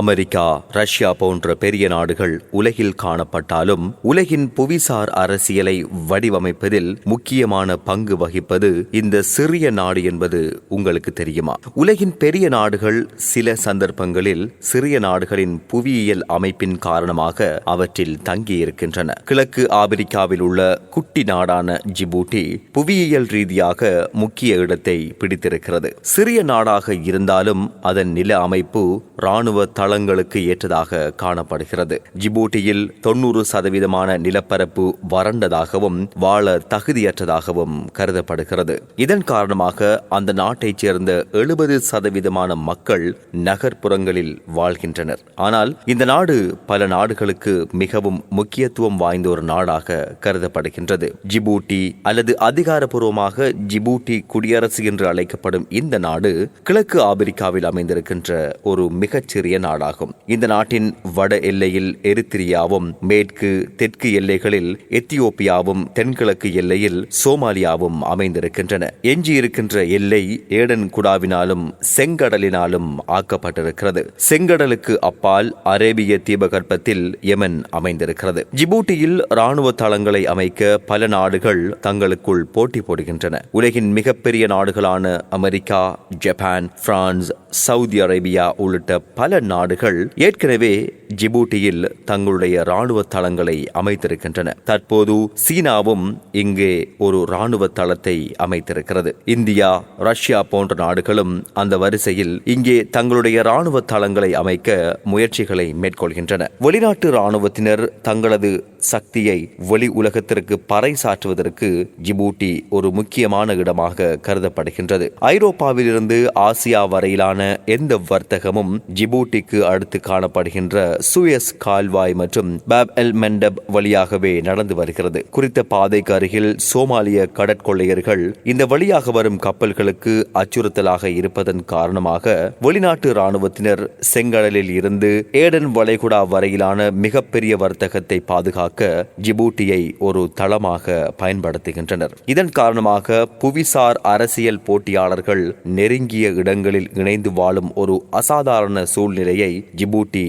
America Russia போன்ற பெரிய நாடுகள் உலகில் காணப்பட்டாலும் உலகின் புவிசார் அரசியலை வடிவமைப்பதில் முக்கியமான பங்கு வகிப்பது இந்த சிறிய நாடு என்பது உங்களுக்கு தெரியுமா? உலகின் பெரிய நாடுகள் சில சந்தர்ப்பங்களில் சிறிய நாடுகளின் புவியியல் அமைப்பின் காரணமாக அவற்றில் தங்கியிருக்கின்றன. கிழக்கு ஆப்பிரிக்காவில் உள்ள குட்டி நாடான ஜிபூட்டி புவியியல் ரீதியாக முக்கிய இடத்தை பிடித்திருக்கிறது. சிறிய நாடாக இருந்தாலும் அதன் நில அமைப்பு இராணுவ தளங்களுக்கு ஏற்றதாக காணப்படுகிறது. ஜிபூட்டியில் தொண்ணூறு சதவீதமான நிலப்பரப்பு வறண்டதாகவும் வாழ தகுதியற்றதாகவும் கருதப்படுகிறது. இதன் காரணமாக அந்த நாட்டைச் சேர்ந்த எழுபது சதவீதமான மக்கள் நகர்ப்புறங்களில் வாழ்கின்றனர். ஆனால் இந்த நாடு பல நாடுகளுக்கு மிகவும் முக்கியத்துவம் வாய்ந்த ஒரு நாடாக கருதப்படுகின்றது. ஜிபூட்டி அல்லது அதிகாரப்பூர்வமாக ஜிபூட்டி குடியரசு என்று அழைக்கப்படும் இந்த நாடு கிழக்கு ஆப்பிரிக்காவில் அமைந்திருக்கின்ற ஒரு மிகச்சிறிய நாடாகும் இந்த நாட்டின் வட எல்லையில் எரித்திரியாவும் மேற்கு தெற்கு எல்லைகளில் எத்தியோப்பியாவும் தென்கிழக்கு எல்லையில் சோமாலியாவும் அமைந்திருக்கின்றன. எஞ்சியிருக்கின்ற எல்லை ஏடன் குடாவினாலும் செங்கடலினாலும் ஆக்கப்பட்டிருக்கிறது. செங்கடலுக்கு அப்பால் அரேபிய தீபகற்பத்தில் எமன் அமைந்திருக்கிறது. ஜிபூட்டியில் ராணுவ தளங்களை அமைக்க பல நாடுகள் தங்களுக்குள் போட்டி போடுகின்றன. உலகின் மிகப்பெரிய நாடுகளான America Japan France Saudi Arabia உள்ளிட்ட பல நாடுகள் ஏற்கனவே ஜிபூட்டியில் தங்களுடைய ராணுவ தளங்களை அமைத்திருக்கின்றன. தற்போது சீனாவும் இங்கே ஒரு ராணுவ தளத்தை அமைத்திருக்கிறது. இந்தியா ரஷ்யா போன்ற நாடுகளும் அந்த வரிசையில் இங்கே தங்களுடைய ராணுவ தளங்களை அமைக்க முயற்சிகளை மேற்கொள்கின்றன. வெளிநாட்டு ராணுவத்தினர் தங்களது சக்தியை வெளி உலகத்திற்கு பறைசாற்றுவதற்கு ஜிபூட்டி ஒரு முக்கியமான இடமாக கருதப்படுகின்றது. ஐரோப்பாவிலிருந்து ஆசியா வரையிலான எந்த வர்த்தகமும் ஜிபூட்டிக்கு அடுத்து காணப்படுகின்ற சுயஸ் கால்வாய் மற்றும் பாப் எல் மெண்டப் வழியாகவே நடந்து வருகிறது. குறித்த பாதைக்கு அருகில் சோமாலிய கடற்கொள்ளையர்கள் இந்த வழியாக வரும் கப்பல்களுக்கு அச்சுறுத்தலாக இருப்பதன் காரணமாக வெளிநாட்டு ராணுவத்தினர் செங்கடலில் இருந்து ஏடன் வளைகுடா வரையிலான மிகப்பெரிய வர்த்தகத்தை பாதுகாக்க ஜிபூட்டியை ஒரு தளமாக பயன்படுத்துகின்றனர். இதன் காரணமாக புவிசார் அரசியல் போட்டியாளர்கள் நெருங்கிய இடங்களில் இணைந்து வாழும் ஒரு அசாதாரண சூழ்நிலையை ஜிபூட்டி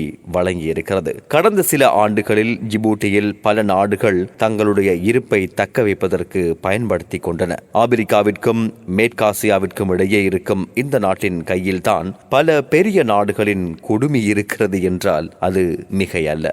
தொடங்கியிருக்கிறது. கடந்த சில ஆண்டுகளில் ஜிபூட்டியில் பல நாடுகள் தங்களுடைய இருப்பை தக்க வைப்பதற்கு பயன்படுத்தி கொண்டன. ஆப்பிரிக்காவிற்கும் மேற்காசியாவிற்கும் இடையே இருக்கும் இந்த நாட்டின் கையில்தான் பல பெரிய நாடுகளின் கொடுமை இருக்கிறது என்றால் அது மிகையல்ல.